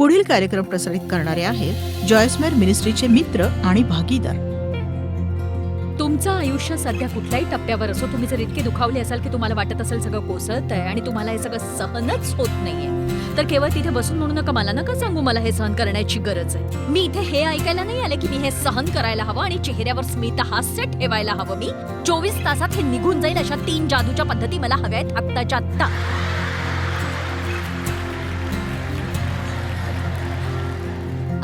पुढील कार्यक्रम प्रसारित करणारे आहेत जॉयस्मेर मिनिस्ट्रीचे मित्र आणि भागीदार. तुमचं आयुष्य सध्या कुठल्याही टप्प्यावर असो तुम्ही जर इतके दुखावले असाल की तुम्हाला वाटत असेल सगळं कोसळत आहे आणि तुम्हाला हे सगळं सहनच होत नाहीये तर केवळ तिथे बसून म्हणू नका मला नका सांगू मला हे सहन करण्याची गरज आहे. मी इथे हे ऐकायला नाही आले की मी हे सहन करायला हवं आणि चेहऱ्यावर स्मित हास्य ठेवायला हवं मी. चोवीस तासात हे निघून जाईल अशा तीन जादूच्या पद्धती मला हव्या आहेत आत्ताच्या आत्ता.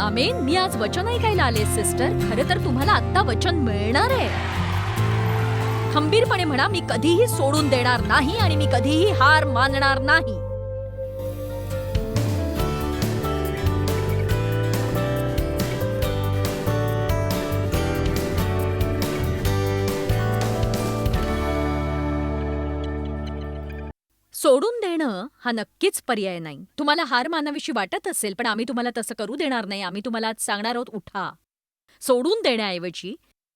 आमेन मी आज वचन ऐकायला आले सिस्टर. खरं तर तुम्हाला आत्ता वचन मिळणार आहे. खंबीरपणे म्हणा मी कधीही सोडून देणार नाही आणि मी कधीही हार मानणार नाही. सोडून येणं हा नक्कीच पर्याय नाही. तुम्हाला हार मानावीशी वाटत असेल पण आम्ही तुम्हाला तसं करू देणार नाही. आम्ही तुम्हाला आज सांगणार आहोत उठा. सोडून देण्याऐवजी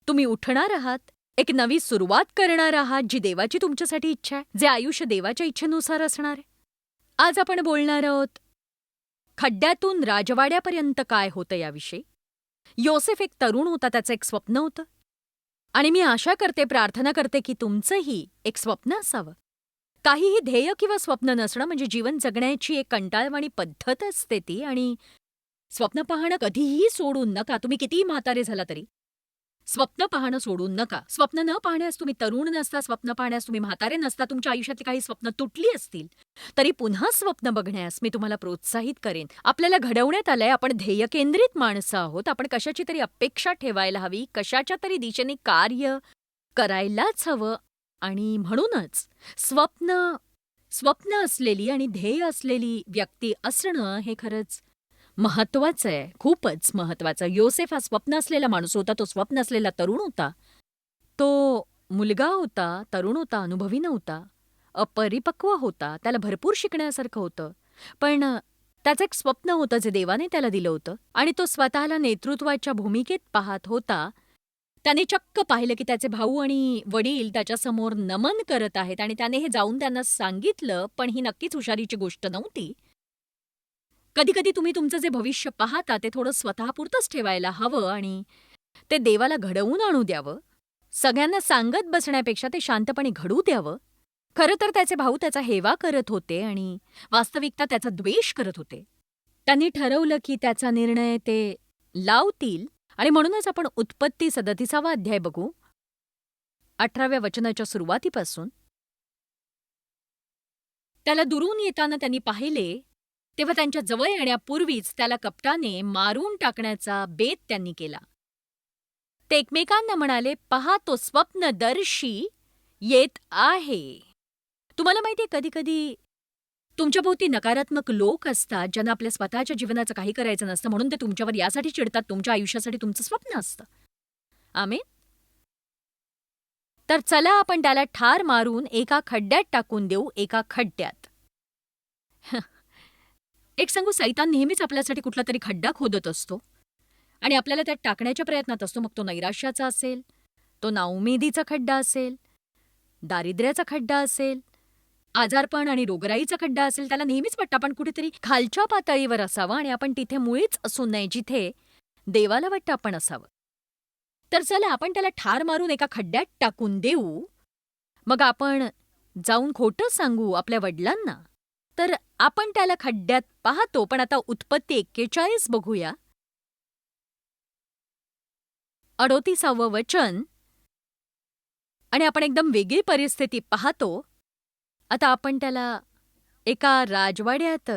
तुम्ही उठणार आहात एक नवी सुरुवात करणार आहात जी देवाची तुमच्यासाठी इच्छा आहे जे आयुष्य देवाच्या इच्छेनुसार असणार आहे. आज आपण बोलणार आहोत खड्ड्यातून राजवाड्यापर्यंत काय होतं याविषयी? योसेफ एक तरुण होता त्याचं एक स्वप्न होतं. आणि मी आशा करते प्रार्थना करते की तुमचंही एक स्वप्न असावं. काहीही ध्येय किंवा स्वप्न नसणं म्हणजे जीवन जगण्याची एक कंटाळवाणी पद्धत असते ती आणि स्वप्न पाहणं कधीही सोडून नका. तुम्ही कितीही म्हातारे झाला तरी. स्वप्न पाहणं सोडून नका. स्वप्न न पाहण्यास तुम्ही तरुण नसता स्वप्न पाहण्यास तुम्ही म्हातारे नसता तुमच्या आयुष्यातली काही स्वप्न तुटली असतील तरी पुन्हा स्वप्न बघण्यास मी तुम्हाला प्रोत्साहित करेन. आपल्याला घडवण्यात आलंय आपण ध्येय केंद्रित माणसं आहोत आपण कशाची तरी अपेक्षा ठेवायला हवी कशाच्या तरी दिशेने कार्य करायलाच हवं आणि म्हणूनच स्वप्न स्वप्न असलेली आणि ध्येय असलेली व्यक्ती असणं हे खरंच महत्वाचं आहे. खूपच महत्वाचं योसेफ हा स्वप्न असलेला माणूस होता तो स्वप्न असलेला तरुण होता. तो मुलगा होता तरुण होता अनुभवी नव्हता. अपरिपक्व होता. त्याला भरपूर शिकण्यासारखं होतं. पण त्याचं एक स्वप्न होतं जे देवाने त्याला दिलं होतं आणि तो स्वतःला नेतृत्वाच्या भूमिकेत पाहत होता. त्याने चक्क पाहिलं की त्याचे भाऊ आणि वडील त्याच्यासमोर नमन करत आहेत आणि त्याने हे जाऊन त्यांना सांगितलं पण ही नक्कीच हुशारीची गोष्ट नव्हती. कधी कधी तुम्ही तुमचं जे भविष्य पाहता ते थोडं स्वतःपुरतंच ठेवायला हवं आणि ते देवाला घडवून आणू द्यावं. सगळ्यांना सांगत बसण्यापेक्षा ते शांतपणे घडू द्यावं. खरं तर त्याचे भाऊ त्याचा हेवा करत होते आणि वास्तविकता त्याचा द्वेष करत होते. त्यांनी ठरवलं की त्याचा निर्णय ते लावतील. आणि म्हणूनच आपण उत्पत्ती सदतीसावा अध्याय बघू. अठराव्या वचनाच्या सुरुवातीपासून. त्याला दुरून येताना त्यांनी पाहिले तेव्हा त्यांच्या जवळ येण्यापूर्वीच त्याला कपटाने मारून टाकण्याचा बेत त्यांनी केला. ते एकमेकांना म्हणाले पहा तो स्वप्नदर्शी येत आहे. तुम्हाला माहितीये कधी कधी तुमच्या भोवती नकारात्मक लोक असतात ज्यांना आपल्या स्वतःच्या जीवनाचं काही करायचं नसतं म्हणून ते तुमच्यावर यासाठी चिडतात तुमच्या आयुष्यासाठी तुमचं स्वप्न असतं. आम्ही तर चला आपण त्याला ठार मारून एका खड्ड्यात टाकून देऊ एका खड्ड्यात. एक सांगू सैतान नेहमीच आपल्यासाठी कुठला तरी खड्डा खोदत असतो. आणि आपल्याला त्यात टाकण्याच्या प्रयत्नात असतो. मग तो नैराश्याचा असेल तो नाउमेदीचा खड्डा असेल दारिद्र्याचा खड्डा असेल आजारपण आणि रोगराईचा खड्डा असेल त्याला नेहमीच वाटतं आपण कुठेतरी खालच्या पातळीवर असावं आणि आपण तिथे मुळीच असू नये जिथे देवाला वाटतं आपण असावं. तर चला आपण त्याला ठार मारून एका खड्ड्यात टाकून देऊ. मग आपण जाऊन खोटं सांगू आपल्या वडिलांना. तर आपण त्याला खड्ड्यात पाहतो पण आता उत्पत्ती एक्केचाळीस बघूया. अडोतीसावं वचन. आणि आपण एकदम वेगळी परिस्थिती पाहतो. आता आपण त्याला एका राजवाड्यात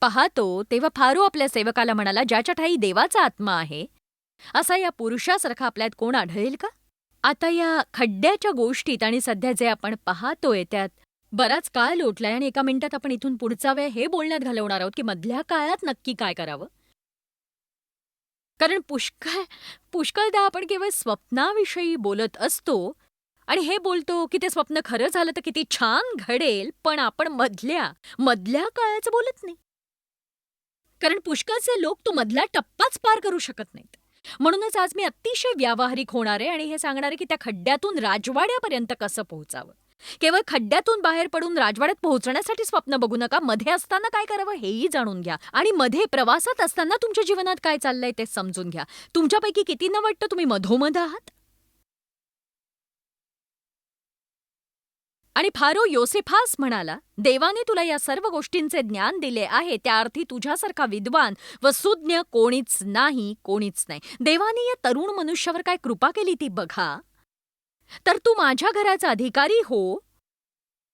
पाहतो तेव्हा फारू आपल्या सेवकाला म्हणाला ज्याच्या ठाई देवाचा आत्मा आहे असा या पुरुषासारखा आपल्यात कोण आढळेल का? आता या खड्ड्याच्या गोष्टीत आणि सध्या जे आपण पाहतोय त्यात बराच काळ लोटलाय आणि एका मिनिटात आपण इथून पुढचा वेळ हे बोलण्यात घालवणार आहोत की मधल्या काळात नक्की काय करावं? कारण पुष्कळ पुष्कळदा आपण केवळ स्वप्नाविषयी बोलत असतो आणि हे बोलतो की ते स्वप्न खरं झालं तर किती छान घडेल पण आपण मधल्या मधल्या काळाचं बोलत नाही. कारण पुष्कळचे लोक तो मधला टप्पाच पार करू शकत नाहीत. म्हणूनच आज मी अतिशय व्यावहारिक होणार आहे आणि हे सांगणार आहे की त्या खड्ड्यातून राजवाड्यापर्यंत कसं पोहोचावं? केवळ खड्ड्यातून बाहेर पडून राजवाड्यात पोहोचण्यासाठी स्वप्न बघू नका मध्ये असताना काय करावं हेही जाणून घ्या. आणि मध्ये प्रवासात असताना तुमच्या जीवनात काय चाललंय ते समजून घ्या. तुमच्यापैकी कितींना वाटतं तुम्ही मधोमध आहात? आणि फारो योसेफास म्हणाला देवाने तुला या सर्व गोष्टींचे ज्ञान दिले आहे त्या अर्थी तुझ्यासारखा विद्वान व सुज्ञ कोणीच नाही कोणीच नाही. देवाने या तरुण मनुष्यावर काय कृपा केली ती बघा. तर तू माझ्या घराचा अधिकारी हो.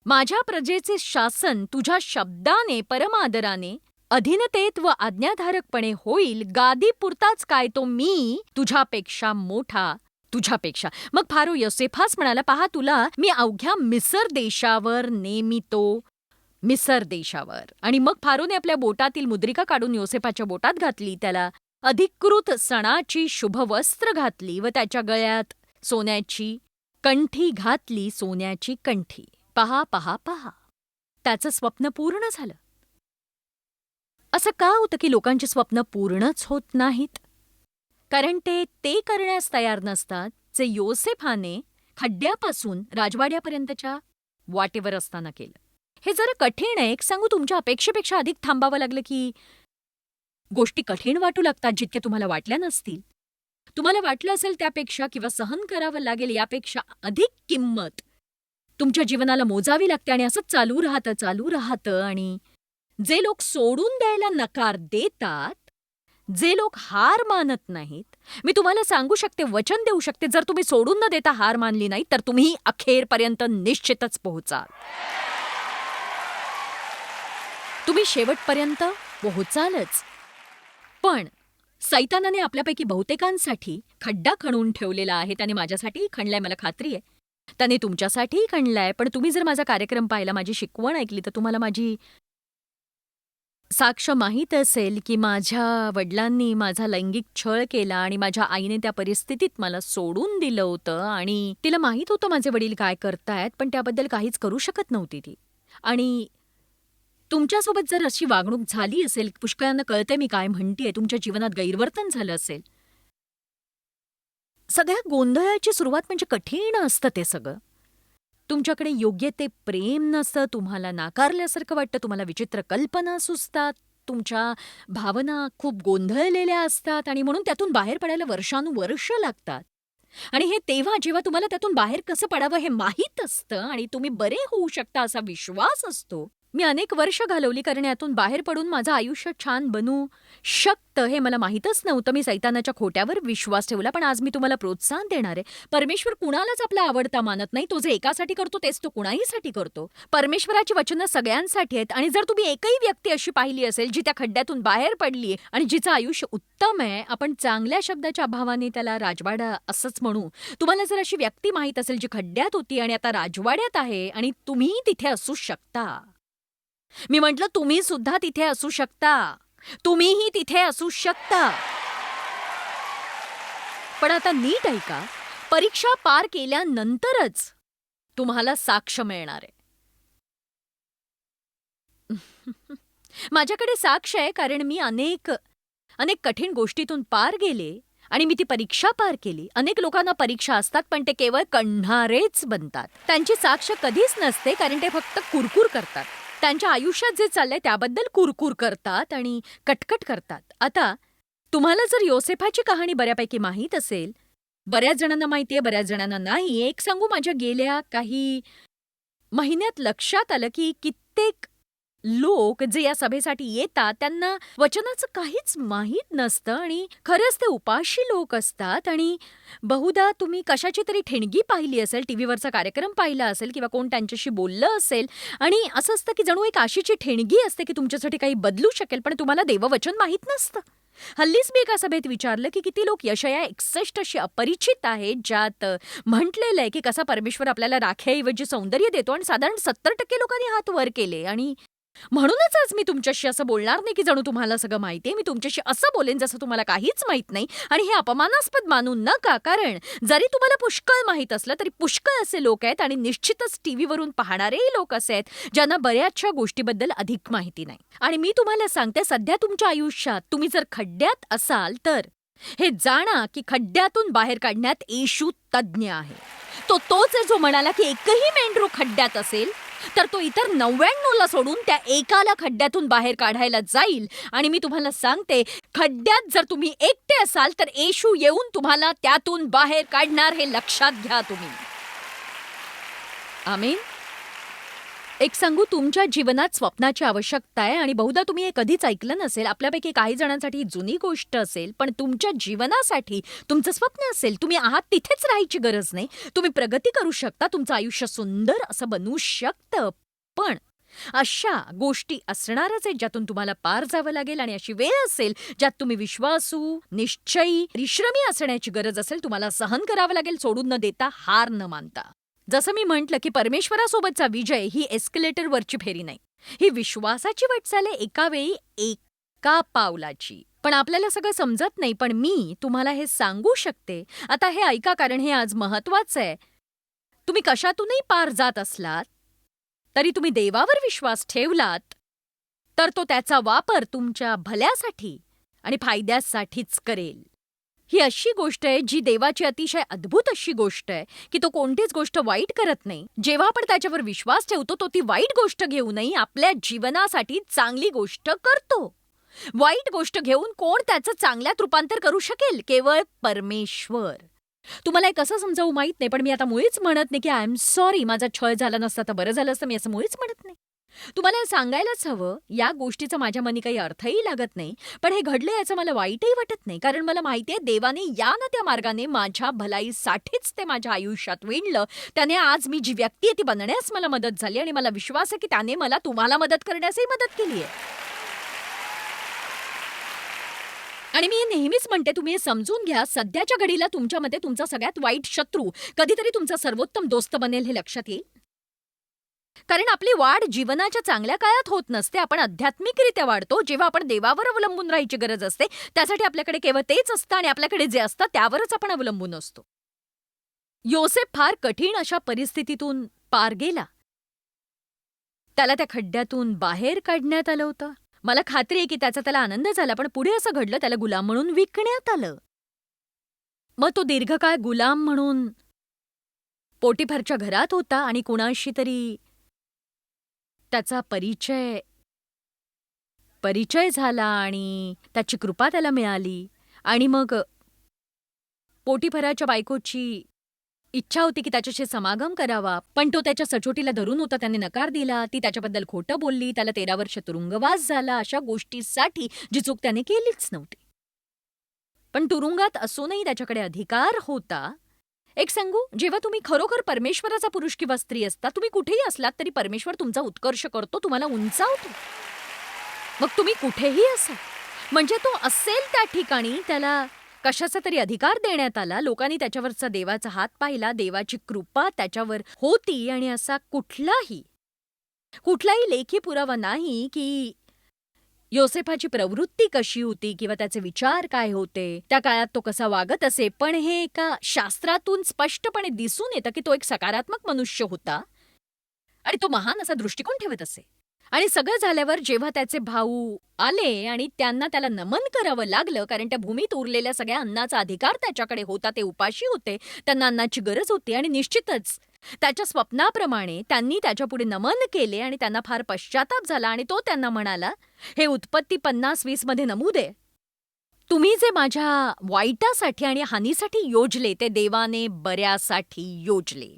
माझ्या प्रजेचे शासन तुझ्या शब्दाने परमादराने अधीनतेत व आज्ञाधारकपणे होईल. गादीपुरताच काय तो मी तुझ्यापेक्षा मोठा तुझ्यापेक्षा. मग फारो योसेफास म्हणाला पहा तुला मी अवघ्या मिसर देशावर नेमितो. मिसर देशावर. आणि मग फारोने आपल्या बोटातील मुद्रिका काढून योसेफाच्या बोटात घातली. त्याला अधिकृत सणाची शुभवस्त्र घातली व त्याच्या गळ्यात सोन्याची कंठी घातली सोन्याची कंठी. पहा पहा पहा. त्याचं स्वप्न पूर्ण झालं. असं का होतं की लोकांची स्वप्न पूर्णच होत नाहीत? कारण ते ते करण्यास तयार नसतात जे योसेफाने खड्ड्यापासून राजवाड्यापर्यंतच्या वाटेवर असताना केलं. हे जरा कठीण आहे. एक सांगू तुमच्या अपेक्षेपेक्षा अधिक थांबावं लागलं की गोष्टी कठीण वाटू लागतात जितक्या तुम्हाला वाटल्या नसतील. तुम्हाला वाटलं असेल त्यापेक्षा किंवा सहन करावं लागेल यापेक्षा अधिक किंमत तुमच्या जीवनाला मोजावी लागते आणि असंच चालू राहतं चालू राहतं आणि जे लोक सोडून द्यायला नकार देतात जे लोक हार मानत नाहीत मी तुम्हाला सांगू शकते वचन देऊ शकते जर तुम्ही सोडून न देता हार मानली नाही तर तुम्ही अखेरपर्यंत निश्चितच पोहोचाल. तुम्ही शेवटपर्यंत पोहोचालच. पण सैतानाने आपल्यापैकी बहुतेकांसाठी खड्डा खणून ठेवलेला आहे त्याने माझ्यासाठीही खणलाय मला खात्री आहे. त्याने तुमच्यासाठीही खणलाय पण तुम्ही जर माझा कार्यक्रम पाहिला माझी शिकवण ऐकली तर तुम्हाला माझी साक्ष माहीत असेल की माझ्या वडिलांनी माझा लैंगिक छळ केला आणि माझ्या आईने त्या परिस्थितीत मला सोडून दिलं होतं आणि तिला माहीत होतं माझे वडील काय करतायत पण त्याबद्दल काहीच करू शकत नव्हती ती. आणि तुमच्यासोबत जर अशी वागणूक झाली असेल पुष्कळांना कळते मी काय म्हणतेय तुमच्या जीवनात गैरवर्तन झालं असेल. सगळ्या गोंधळाची सुरुवात म्हणजे कठीण असतं ते सगळं. तुमच्याकडे योग्य ते प्रेम नसतं तुम्हाला नाकारल्यासारखं वाटतं तुम्हाला विचित्र कल्पना सुचतात तुमच्या भावना खूप गोंधळलेल्या असतात आणि म्हणून त्यातून बाहेर पडायला वर्षानुवर्ष लागतात. आणि हे तेव्हा जेव्हा तुम्हाला त्यातून बाहेर कसं पडावं हे माहीत असतं आणि तुम्ही बरे होऊ शकता असा विश्वास असतो. मी अनेक वर्ष घालवली कारण यातून बाहेर पडून माझं आयुष्य छान बनू शकतं हे मला माहीतच नव्हतं. मी सैतानाच्या खोट्यावर विश्वास ठेवला पण आज मी तुम्हाला प्रोत्साहन देणार आहे. परमेश्वर कुणालाच आपला आवडता मानत नाही. तो जे एकासाठी करतो तेच तो कुणाहीसाठी करतो. परमेश्वराची वचनं सगळ्यांसाठी आहेत आणि जर तुम्ही एकही व्यक्ती अशी पाहिली असेल जी त्या खड्ड्यातून बाहेर पडली आणि जिचं आयुष्य उत्तम आहे आपण चांगल्या शब्दाच्या अभावाने त्याला राजवाडा असंच म्हणू. तुम्हाला जर अशी व्यक्ती माहीत असेल जी खड्ड्यात होती आणि आता राजवाड्यात आहे आणि तुम्ही तिथे असू शकता. मी म्हटलं तुम्ही सुद्धा तिथे असू शकता. तुम्हीही तिथे असू शकता. पण आता नीट ऐका परीक्षा पार केल्यानंतरच तुम्हाला साक्ष मिळणार आहे. माझ्याकडे साक्ष आहे कारण मी अनेक अनेक कठीण गोष्टीतून पार गेले आणि मी ती परीक्षा पार केली. अनेक लोकांना परीक्षा असतात पण ते केवळ कण्हारेच बनतात. त्यांची साक्ष कधीच नसते कारण ते फक्त कुरकुर करतात. त्यांच्या आयुष्यात जे चाललंय त्याबद्दल कुरकुर करतात आणि कटकट करतात. आता तुम्हाला जर योसेफाची कहाणी बऱ्यापैकी माहीत असेल बऱ्याच जणांना माहितीये बऱ्याच जणांना नाही एक सांगू माझ्या गेल्या काही महिन्यात लक्षात आलं की कित्येक लोक जे या सभेसाठी येतात त्यांना वचनाचं काहीच माहीत नसतं आणि खरंच ते उपाशी लोक असतात. आणि बहुधा तुम्ही कशाची तरी ठिणगी पाहिली असेल टीव्हीवरचा कार्यक्रम पाहिला असेल किंवा कोण त्यांच्याशी बोललं असेल आणि असं असतं की जणू एक आशीची ठिणगी असते की तुमच्यासाठी काही बदलू शकेल पण तुम्हाला देववचन माहीत नसतं. हल्लीच मी एका सभेत विचारलं की किती लोक यशया एकसष्ट अशी अपरिचित आहेत ज्यात म्हटलेलं आहे की कसा परमेश्वर आपल्याला राख्याऐवजी सौंदर्य देतो आणि साधारण सत्तर टक्के लोकांनी हात वर केले. आणि म्हणूनच आज मी तुमच्याशी असं बोलणार नाही की जणू तुम्हाला सगळं माहिती आहे. मी तुमच्याशी असं बोलेन जसं तुम्हाला काहीच माहीत नाही. आणि हे अपमानास्पद मानू नका. कारण जरी तुम्हाला पुष्कळ माहीत असलं तरी पुष्कळ असे लोक आहेत आणि निश्चितच टीव्हीवरून पाहणारेही लोक असे आहेत ज्यांना बऱ्याचशा गोष्टीबद्दल अधिक माहिती नाही. आणि मी तुम्हाला सांगते सध्या तुमच्या आयुष्यात तुम्ही जर खड्ड्यात असाल तर हे जाणा की खड्ड्यातून बाहेर काढण्यात येशू तज्ज्ञ आहे. तो तोच आहे जो म्हणाला की एकही मेंढरू खड्ड्यात असेल तर तो इतर नव्याण्णवला सोडून त्या एकाला खड्ड्यातून बाहेर काढायला जाईल. आणि मी तुम्हाला सांगते खड्ड्यात जर तुम्ही एकटे असाल तर येशू येऊन तुम्हाला त्यातून बाहेर काढणार हे लक्षात घ्या तुम्ही. आमीन. एक सांगू तुमच्या जीवनात स्वप्नाची आवश्यकता आहे आणि बहुधा तुम्ही हे कधीच ऐकलं नसेल. आपल्यापैकी काही जणांसाठी ही जुनी गोष्ट असेल पण तुमच्या जीवनासाठी तुमचं स्वप्न असेल. तुम्ही आहात तिथेच राहायची गरज नाही. तुम्ही प्रगती करू शकता तुमचं आयुष्य सुंदर असं बनवू शकतं. पण अशा गोष्टी असणारच आहेत ज्यातून तुम्हाला पार जावं लागेल आणि अशी वेळ असेल ज्यात तुम्ही विश्वासू निश्चयी परिश्रमी असण्याची गरज असेल तुम्हाला सहन करावं लागेल सोडून न देता हार न मानता. जसं मी म्हटलं की परमेश्वरासोबतचा विजय ही एस्केलेटरवरची फेरी नाही. ही विश्वासाची वाटचाल आहे एका वेळी एका पावलाची. पण आपल्याला सगळं समजत नाही पण मी तुम्हाला हे सांगू शकते. आता हे ऐका कारण हे आज महत्वाचं आहे. तुम्ही कशातूनही पार जात असलात तरी तुम्ही देवावर विश्वास ठेवलात तर तो त्याचा वापर तुमच्या भल्यासाठी आणि फायद्यासाठीच करेल. ही अशी गोष्ट आहे जी देवाची अतिशय अद्भुत अशी गोष्ट आहे की तो कोणतीच गोष्ट वाईट करत नाही. जेव्हा आपण त्याच्यावर विश्वास ठेवतो तो ती वाईट गोष्ट घेऊनही आपल्या जीवनासाठी चांगली गोष्ट करतो. वाईट गोष्ट घेऊन कोण त्याचं चांगल्यात रूपांतर करू शकेल? केवळ परमेश्वर. तुम्हाला एक असं समजावू माहीत नाही पण मी आता मुळीच म्हणत नाही की आय एम सॉरी माझा छळ झाला नसता तर बरं झालं असतं. मी असं मुळीच म्हणत नाही. तुम्हाला सांगायलाच हवं या गोष्टीचा माझ्या मनी काही अर्थही लागत नाही पण हे घडलं याचं मला वाईटही वाटत नाही कारण मला माहिती आहे देवाने या ना त्या मार्गाने माझ्या भलाईसाठीच ते माझ्या आयुष्यात विणलं. त्याने आज मी जी व्यक्ती आहे ती बनण्यास मला मदत झाली आणि मला विश्वास आहे की त्याने मला तुम्हाला मदत करण्यासही मदत केली आहे. आणि मी नेहमीच म्हणते तुम्ही हे समजून घ्या सध्याच्या घडीला तुमच्यामध्ये तुमचा सगळ्यात वाईट शत्रू कधीतरी तुमचा सर्वोत्तम दोस्त बनेल हे लक्षात येईल. कारण आपली वाढ जीवनाच्या चांगल्या काळात होत नसते. आपण आध्यात्मिकरित्या वाढतो. जेव्हा आपण देवावर अवलंबून राहायची गरज असते त्यासाठी आपल्याकडे केवळ तेच असतं आणि आपल्याकडे जे असतं त्यावरच आपण अवलंबून असतो. योसेफ फार कठीण अशा परिस्थितीतून पार गेला. त्याला त्या खड्ड्यातून बाहेर काढण्यात आलं होतं. मला खात्री आहे की त्याचा त्याला आनंद झाला पण पुढे असं घडलं त्याला गुलाम म्हणून विकण्यात आलं. मग तो दीर्घकाळ गुलाम म्हणून पोटीफरच्या घरात होता आणि कुणाशी तरी त्याचा परिचय. परिचय झाला आणि त्याची कृपा त्याला मिळाली. आणि मग पोटीभराच्या बायकोची इच्छा होती की त्याच्याशी समागम करावा. पण तो त्याच्या सचोटीला धरून होता. त्याने नकार दिला. ती त्याच्याबद्दल खोटं बोलली. त्याला तेरा वर्ष तुरुंगवास झाला. अशा गोष्टीसाठी जी चूक त्याने केलीच नव्हती. पण तुरुंगात असूनही त्याच्याकडे अधिकार होता. एक सांगू? जेव्हा तुम्ही खरोखर परमेश्वराचा पुरुष किंवा स्त्री असता तुम्ही कुठेही असलात तरी परमेश्वर तुमचा उत्कर्ष करतो तुम्हाला उंचावतो. मग तुम्ही कुठेही असा म्हणजे तो असेल त्या ठिकाणी त्याला कशाचा तरी अधिकार देण्यात आला लोकांनी त्याच्यावरचा देवाचा हात पाहिला देवाची कृपा त्याच्यावर होती आणि असा कुठलाही कुठलाही लेखी पुरावा नाही की योसेफाची प्रवृत्ती कशी होती किंवा त्याचे विचार काय होते? त्या काळात तो कसा वागत असे? पण हे एका शास्त्रातून स्पष्टपणे दिसून येतं की तो एक सकारात्मक मनुष्य होता. आणि तो महान असा दृष्टिकोन ठेवत असे. आणि सगळं झाल्यावर जेव्हा त्याचे भाऊ आले आणि त्यांना त्याला नमन करावं लागलं कारण त्या भूमीत उरलेल्या सगळ्या अन्नाचा अधिकार त्याच्याकडे होता ते उपाशी होते त्यांना अन्नाची गरज होती आणि निश्चितच त्याच्या स्वप्नाप्रमाणे त्यांनी त्याच्यापुढे नमन केले आणि त्यांना फार पश्चाताप झाला आणि तो त्यांना म्हणाला हे उत्पत्ती पन्नास वीसमध्ये नमूद आहे तुम्ही जे माझ्या वाईटासाठी आणि हानीसाठी योजले ते देवाने बऱ्यासाठी योजले.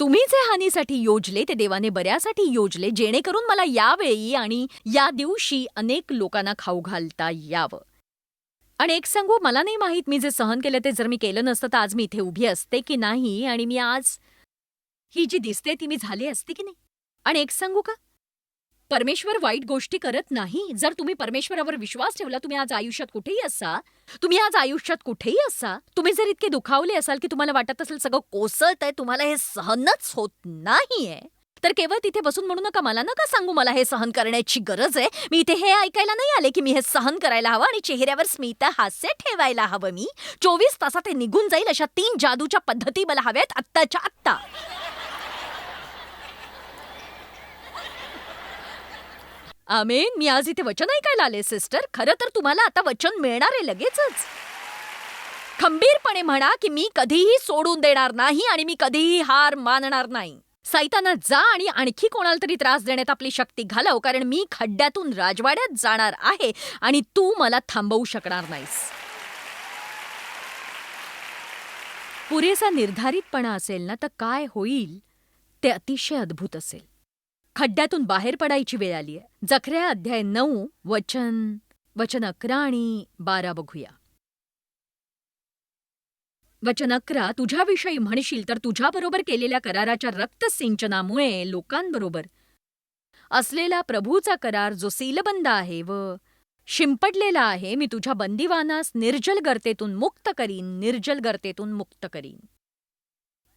तुम्ही जे हानीसाठी योजले ते देवाने बऱ्यासाठी योजले जेणेकरून मला यावेळी आणि या दिवशी अनेक लोकांना खाऊ घालता यावं. आणि एक सांगू मला नाही माहीत मी जे सहन केलं ते जर मी केलं नसतं तर आज मी इथे उभी असते की नाही आणि मी आज ही जी दिसते ती मी झाली असते की नाही? आणि एक सांगू का? परमेश्वर वाईट गोष्टी करत नाही. जर तुम्ही परमेश्वरावर विश्वास ठेवला तुम्ही आज आयुष्यात कुठेही असा तुम्ही आज आयुष्यात कुठेही असा तुम्ही जर इतके दुखावले असाल की तुम्हाला वाटत असेल सगळं कोसळत आहे तुम्हाला हे सहनच होत नाहीये. तर केवळ तिथे बसून म्हणू नका मला नका सांगू मला हे सहन करण्याची गरज आहे. मी इथे हे ऐकायला नाही आले की मी हे सहन करायला हवं आणि चेहऱ्यावर स्मित हास्य ठेवायला हवं मी. चोवीस तासात हे निघून जाईल अशा तीन जादूच्या पद्धती मला हव्यात आत्ताच्या आत्ता. आमेन मी आज इथे वचन ऐकायला आले सिस्टर. खरं तर तुम्हाला आता वचन मिळणार आहे लगेचच. खंबीरपणे म्हणा की मी कधीही सोडून देणार नाही आणि मी कधीही हार मानणार नाही. सैताना जा आणि आणखी कोणाला तरी त्रास देण्यात आपली शक्ती घालव कारण मी खड्ड्यातून राजवाड्यात जाणार आहे आणि तू मला थांबवू शकणार नाहीस. पुरेसा निर्धारितपणा असेल ना तर काय होईल? ते अतिशय अद्भुत असेल. खड्ड्यातून बाहेर पडायची वेळ आलीय. जखऱ्या अध्याय नऊ वचन वचन अकरा आणि बारा बघूया. वचन अकरा तुझ्याविषयी म्हणशील तर तुझ्याबरोबर केलेल्या कराराच्या रक्तसिंचनामुळे लोकांबरोबर असलेला प्रभूचा करार जो सीलबंद आहे व शिंपडलेला आहे मी तुझ्या बंदिवानास निर्जल गर्तेतून मुक्त करीन निर्जल गर्तेतून मुक्त करीन.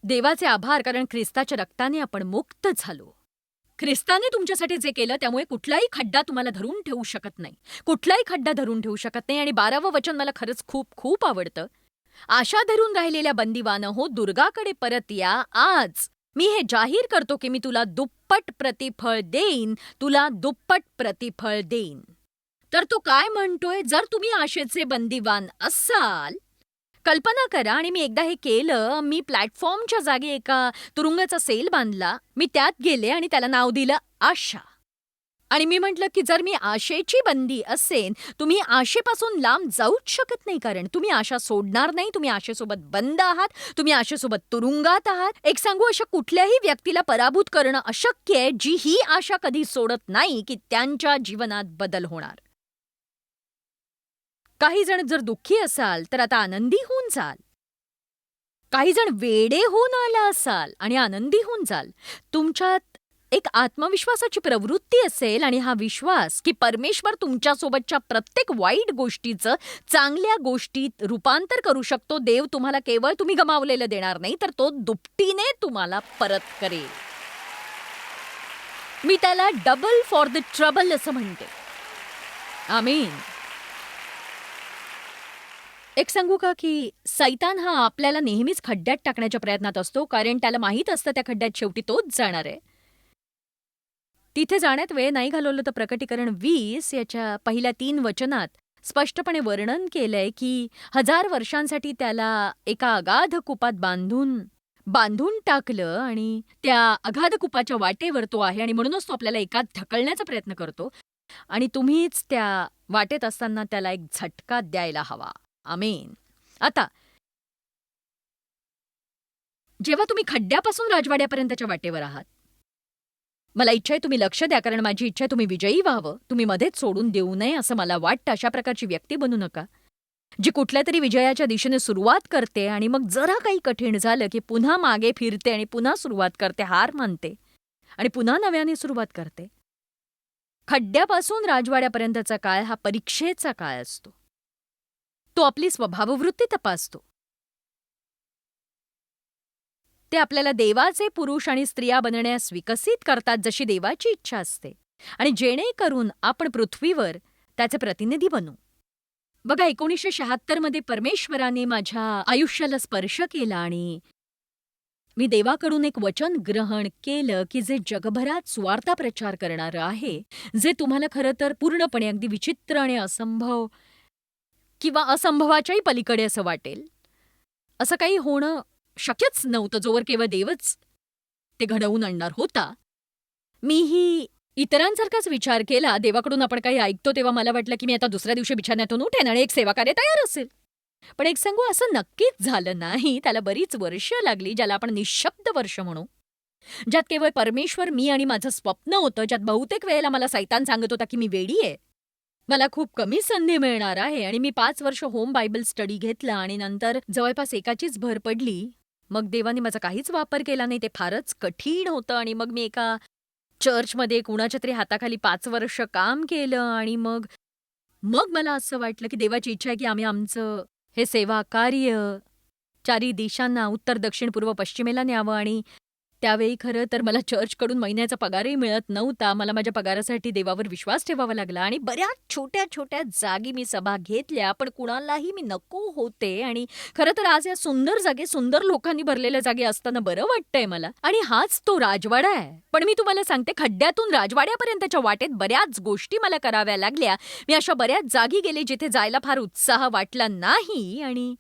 देवाचे आभार कारण ख्रिस्ताच्या रक्ताने आपण मुक्त झालो. ख्रिस्ताने तुमच्यासाठी जे केलं त्यामुळे कुठलाही खड्डा तुम्हाला धरून ठेवू शकत नाही. कुठलाही खड्डा धरून ठेवू शकत नाही आणि बारावं वचन मला खरंच खूप खूप आवडतं. आशा धरून राहिलेल्या बंदिवानं हो दुर्गाकडे परत या. आज मी हे जाहीर करतो की मी तुला दुप्पट प्रतिफळ देईन. तुला दुप्पट प्रतिफळ देईन. तर तो काय म्हणतोय? जर तुम्ही आशेचे बंदिवान असाल कल्पना करा आणि मी एकदा हे केलं मी प्लॅटफॉर्मच्या जागी एका तुरुंगाचा सेल बांधला. मी त्यात गेले आणि त्याला नाव दिलं आशा. आणि मी म्हटलं की जर मी आशेची बंदी असेन तुम्ही आशेपासून लांब जाऊच शकत नाही कारण तुम्ही आशा सोडणार नाही तुम्ही आशेसोबत बंद आहात तुम्ही आशेसोबत तुरुंगात आहात. एक सांगू अशा कुठल्याही व्यक्तीला पराभूत करणं अशक्य आहे जी ही आशा कधी सोडत नाही की त्यांच्या जीवनात बदल होणार. काही जण जर दुःखी असाल तर आता आनंदी होऊन जाल. काही जण वेडे होऊन आला असाल आणि आनंदी होऊन जाल. तुमच्यात एक आत्मविश्वासाची प्रवृत्ती असेल आणि हा विश्वास की परमेश्वर तुमच्यासोबतच्या प्रत्येक वाईट गोष्टीचं चांगल्या गोष्टीत रूपांतर करू शकतो. देव तुम्हाला केवळ तुम्ही गमावलेलं देणार नाही तर तो दुपटीने तुम्हाला परत करेल. मी त्याला डबल फॉर द ट्रबल असं म्हणते. आमीन एक सांगू का की सैतान हा आपल्याला नेहमीच खड्ड्यात टाकण्याच्या प्रयत्नात असतो कारण त्याला माहीत असतं त्या खड्ड्यात शेवटी तोच जाणार आहे. तिथे जाण्यात वेळ नाही घालवलं तर प्रकटीकरण वीस याच्या पहिल्या तीन वचनात स्पष्टपणे वर्णन केलंय की हजार वर्षांसाठी त्याला एका अगाध कुपात बांधून बांधून टाकलं आणि त्या अगाध कुपाच्या वाटेवर तो आहे आणि म्हणूनच तो आपल्याला एकात ढकलण्याचा प्रयत्न करतो. आणि तुम्हीच त्या वाटेत असताना त्याला एक झटका द्यायला हवा. आमेन. आता जेव्हा तुम्ही खड्ड्यापासून राजवाड्यापर्यंतच्या वाटेवर आहात मला इच्छा आहे तुम्ही लक्ष द्या कारण माझी इच्छा आहे तुम्ही विजयी व्हावं. तुम्ही मध्येच सोडून देऊ नये असं मला वाटतं. अशा प्रकारची व्यक्ती बनू नका जी कुठल्या तरी विजयाच्या दिशेने सुरुवात करते आणि मग जरा काही कठीण झालं की पुन्हा मागे फिरते आणि पुन्हा सुरुवात करते हार मानते आणि पुन्हा नव्याने सुरुवात करते. खड्ड्यापासून राजवाड्यापर्यंतचा काळ हा परीक्षेचा काळ असतो. तो आपली स्वभाववृत्ती तपासतो. ते आपल्याला देवाचे पुरुष आणि स्त्रिया बनण्यास विकसित करतात जशी देवाची इच्छा असते. आणि जेणेकरून आपण पृथ्वीवर त्याचे प्रतिनिधी बनू. बघा एकोणीसशे शहात्तरमध्ये परमेश्वराने माझ्या आयुष्याला स्पर्श केला आणि मी देवाकडून एक वचन ग्रहण केलं की जे जगभरात स्वार्था प्रचार करणारं आहे जे तुम्हाला खरं तर पूर्णपणे अगदी विचित्र आणि असंभव किंवा असंभवाच्याही पलीकडे असं वाटेल? असं काही होणं शक्यच नव्हतं जोवर केवळ देवच ते घडवून आणणार होता. मीही इतरांसारखाच विचार केला देवाकडून आपण काही ऐकतो तेव्हा मला वाटलं की मी आता दुसऱ्या दिवशी बिछाण्यातून उठेन आणि एक सेवाकार्य तयार असेल. पण एक सांगू असं नक्कीच झालं नाही. त्याला बरीच वर्ष लागली ज्याला आपण निशब्द वर्ष म्हणू. ज्यात केवळ परमेश्वर मी आणि माझं स्वप्न होतं ज्यात बहुतेक वेळेला मला सैतान सांगत होता की मी वेडी आहे. मला खूप कमी संधी मिळणार आहे आणि मी पाच वर्ष होम बायबल स्टडी घेतला आणि नंतर जवळपास एकाचीच भर पडली. मग देवाने माझा काहीच वापर केला नाही ते फारच कठीण होतं आणि मग मी एका चर्चमध्ये कुणाच्या तरी हाताखाली पाच वर्ष काम केलं आणि मग मग मला असं वाटलं की देवाची इच्छा आहे की आम्ही आमचं हे सेवा कार्य चारी दिशांना उत्तर दक्षिण पूर्व पश्चिमेला न्यावं आणि त्यावेळी खरं तर मला चर्चकडून महिन्याचा पगारही मिळत नव्हता. मला माझ्या पगारासाठी देवावर विश्वास ठेवावा लागला आणि बऱ्याच छोट्या छोट्या जागी मी सभा घेतल्या पण कुणालाही मी नको होते आणि खरं तर आज या सुंदर जागे सुंदर लोकांनी भरलेल्या जागे असताना बरं वाटतंय मला. आणि हाच तो राजवाडा आहे. पण मी तुम्हाला सांगते खड्ड्यातून राजवाड्यापर्यंतच्या वाटेत बऱ्याच गोष्टी मला कराव्या लागल्या. मी अशा बऱ्याच जागी गेले जिथे जायला फार उत्साह वाटला नाही आणि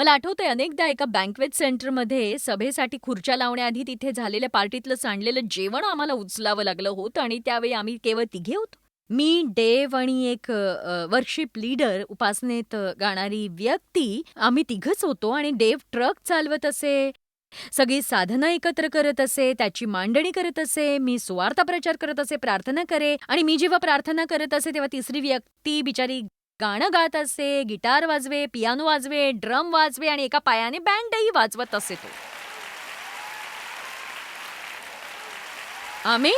मला आठवतंय अनेकदा एका बँकवेट सेंटरमध्ये सभेसाठी खुर्च्या लावण्याआधी तिथे झालेल्या पार्टीतलं सांडलेलं जेवण आम्हाला उचलावं लागलं होतं आणि त्यावेळी आम्ही केवळ तिघे होतो. मी डेव आणि एक वर्कशिप लीडर उपासनेत गाणारी व्यक्ती आम्ही तिघच होतो आणि डेव ट्रक चालवत असे सगळी साधनं एकत्र करत असे त्याची मांडणी करत असे मी सुवार्थ प्रचार करत असे प्रार्थना करे आणि मी जेव्हा प्रार्थना करत असे तेव्हा तिसरी व्यक्ती बिचारी गाणं गात असे गिटार वाजवे पियानो वाजवे ड्रम वाजवे आणि एका पायाने बँडही वाजवत असे तो. आम्ही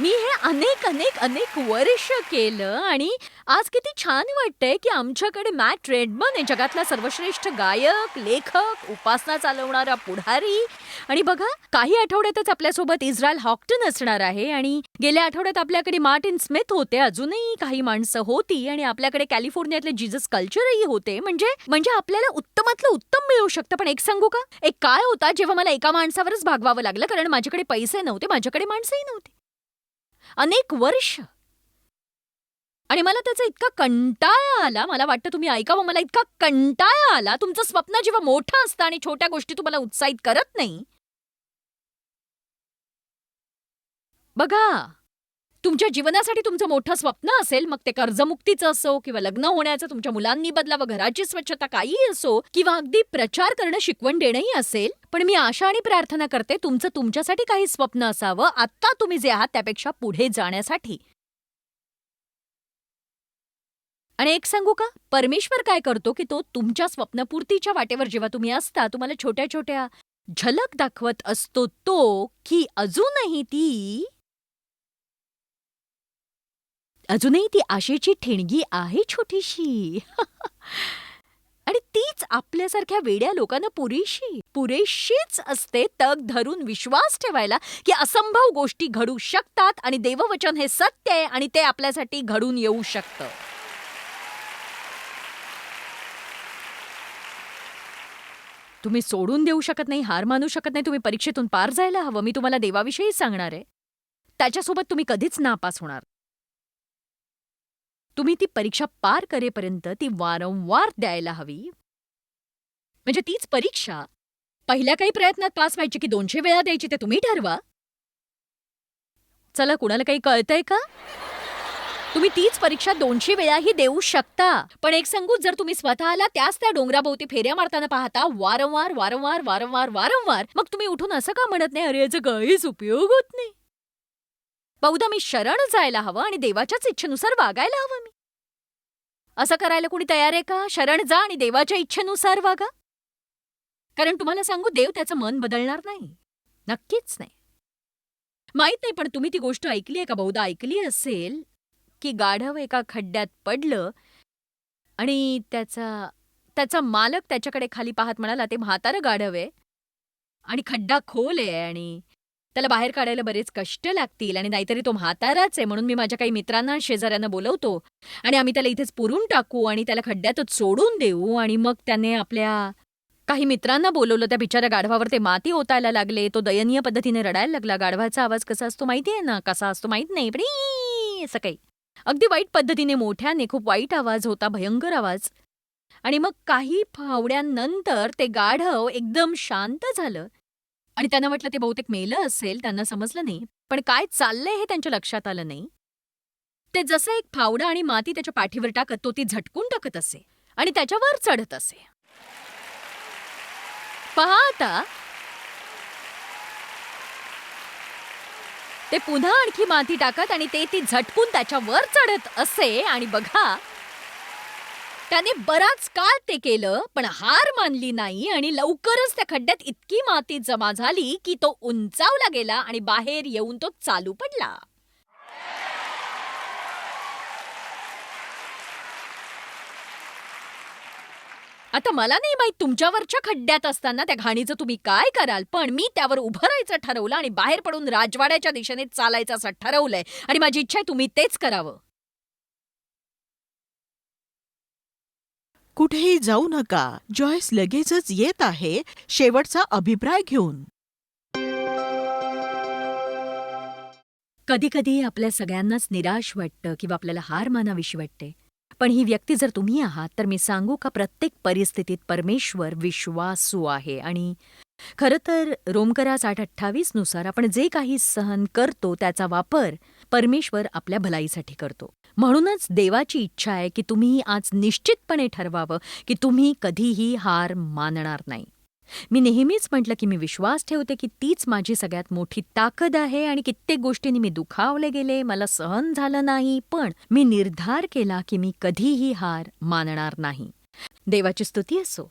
मी हे अनेक अनेक अनेक वर्ष केलं आणि आज किती छान वाटतंय की आमच्याकडे मॅट रेडमन आहे जगातला सर्वश्रेष्ठ गायक लेखक उपासना चालवणारा पुढारी. आणि बघा काही आठवड्यातच आपल्यासोबत इस्रायल हॉक्टन असणार आहे आणि गेल्या आठवड्यात आपल्याकडे मार्टिन स्मिथ होते अजूनही काही माणसं होती आणि आपल्याकडे कॅलिफोर्नियातले जीजस कल्चरही होते. म्हणजे म्हणजे आपल्याला उत्तमातलं उत्तम मिळू शकतं. पण एक सांगू का? एक काळ होता जेव्हा मला एका माणसावरच भागवावं लागलं कारण माझ्याकडे पैसे नव्हते माझ्याकडे माणसंही नव्हती. अनेक वर्ष. आणि मला त्याचा इतका कंटाळा आला. मला वाटतं तुम्ही ऐकावं. मला इतका कंटाळा आला. तुमचं स्वप्न जेव्हा मोठं असतं आणि छोट्या गोष्टी तुम्हाला उत्साहित करत नाही. बघा. तुमच्या जीवनासाठी तुमचं मोठं स्वप्न असेल मग ते कर्जमुक्तीचं असो किंवा लग्न होण्याचं तुमच्या मुलांनी बदलावं घराची स्वच्छता काहीही असो किंवा अगदी प्रचार करणं शिकवण देणंही असेल पण मी आशा आणि प्रार्थना करते तुमचं तुमच्यासाठी काही स्वप्न असावं आत्ता तुम्ही जे आहात त्यापेक्षा पुढे जाण्यासाठी. आणि एक सांगू का? परमेश्वर काय करतो की तो तुमच्या स्वप्नपूर्तीच्या वाटेवर जेव्हा तुम्ही असता तुम्हाला छोट्या छोट्या झलक दाखवत असतो तो की अजूनही ती अजूनही ती आशेची ठिणगी आहे छोटीशी. आणि तीच आपल्यासारख्या वेड्या लोकांना पुरेशी पुरेशीच असते तग धरून विश्वास ठेवायला की असंभव गोष्टी घडू शकतात आणि देववचन हे सत्य आहे आणि ते आपल्यासाठी घडून येऊ शकतं. तुम्ही सोडून देऊ शकत नाही हार मानू शकत नाही तुम्ही परीक्षेतून पार जायला हवं. मी तुम्हाला देवाविषयी सांगणार आहे. त्याच्यासोबत तुम्ही कधीच नापास होणार. तुम्ही ती परीक्षा पार करेपर्यंत ती वारंवार द्यायला हवी. म्हणजे तीच परीक्षा. पहिल्या काही प्रयत्नात पास व्हायची की दोनशे वेळा द्यायची ते तुम्ही ठरवा. चला कुणाला काही कळतंय का? तुम्ही तीच परीक्षा दोनशे वेळाही देऊ शकता. पण एक सांगू जर तुम्ही स्वतःला त्याच त्या डोंगराभोवती फेऱ्या मारताना पाहता वारंवार वारंवार वारंवार वारंवार मग तुम्ही उठून असं का म्हणत नाही अरे याचा काहीच उपयोग होत नाही. बहुधा मी शरण जायला हवं आणि देवाच्याच इच्छेनुसार वागायला हवं मी. असं करायला कोणी तयार आहे का? शरण जा आणि देवाच्या इच्छेनुसार वागा. कारण तुम्हाला सांगू देव त्याचं मन बदलणार नाही. नक्कीच नाही. माहीत नाही पण तुम्ही ती गोष्ट ऐकली आहे का? बहुधा ऐकली असेल की गाढव एका खड्ड्यात पडलं आणि त्याचा त्याचा मालक त्याच्याकडे खाली पाहत म्हणाला ते म्हातारं गाढव आहे आणि खड्डा खोल आहे आणि त्याला बाहेर काढायला बरेच कष्ट लागतील आणि नाहीतरी तो म्हाताराच आहे म्हणून मी माझ्या काही मित्रांना शेजाऱ्यांना बोलवतो. आणि आम्ही त्याला इथेच पुरून टाकू आणि त्याला खड्ड्यातच सोडून देऊ आणि मग त्याने आपल्या काही मित्रांना बोलवलं. त्या बिचाऱ्या गाढवावर ते माती ओतायला लागले. तो दयनीय पद्धतीने रडायला लागला. गाढवाचा आवाज कसा असतो माहिती आहे ना? कसा असतो माहीत नाही. पण असं काही. अगदी वाईट पद्धतीने मोठ्याने खूप वाईट आवाज होता भयंकर आवाज. आणि मग काही फावड्यांनंतर ते गाढव एकदम शांत झालं. आणि त्यांना वाटलं ते बहुतेक मेलं असेल त्यांना समजलं नाही. पण काय चाललंय हे त्यांच्या लक्षात आलं नाही. ते जसं एक फावडा आणि माती त्याच्या पाठीवर टाकत तो ती झटकून टाकत असे आणि त्याच्यावर चढत असे. पहा आता. ते पुन्हा आणखी माती टाकत आणि ते ती झटकून त्याच्यावर चढत असे आणि बघा त्याने बराच काळ ते केलं पण हार मानली नाही आणि लवकरच त्या खड्ड्यात इतकी माती जमा झाली की तो उंचावला गेला आणि बाहेर येऊन तो चालू पडला. आता मला नाही माहीत तुमच्यावरच्या खड्ड्यात असताना त्या घाणीचं तुम्ही काय कराल पण मी त्यावर उभं राहायचं ठरवलं आणि बाहेर पडून राजवाड्याच्या दिशेने चालायचं असं ठरवलंय आणि माझी इच्छा आहे तुम्ही तेच करावं. कुठेही जाऊ नका. जॉयस लगेचच येत आहे. शेवटचा अभिप्राय घेऊन. कधी कधी आपल्या सगळ्यांनाच निराश वाटतं किंवा आपल्याला हार मानावीशी वाटते. पण ही व्यक्ती जर तुम्ही आहात तर मी सांगू का प्रत्येक परिस्थितीत परमेश्वर विश्वासू आहे. आणि खरं तर रोमकरास आठ अठ्ठावीसनुसार आपण जे काही सहन करतो त्याचा वापर परमेश्वर आपल्या भलाईसाठी करतो. म्हणूनच देवाची इच्छा आहे की तुम्ही आज निश्चितपणे ठरवावं की तुम्ही कधीही हार मानणार नाही. मी नेहमीच म्हटलं की मी विश्वास ठेवते की तीच माझी सगळ्यात मोठी ताकद आहे आणि कित्येक गोष्टींनी मी दुखावले गेले मला सहन झालं नाही पण मी निर्धार केला की मी कधीही हार मानणार नाही. देवाची स्तुती असो.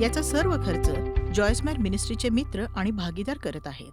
याचा सर्व खर्च जॉयस्मॅर मिनिस्ट्रीचे मित्र आणि भागीदार करत आहेत.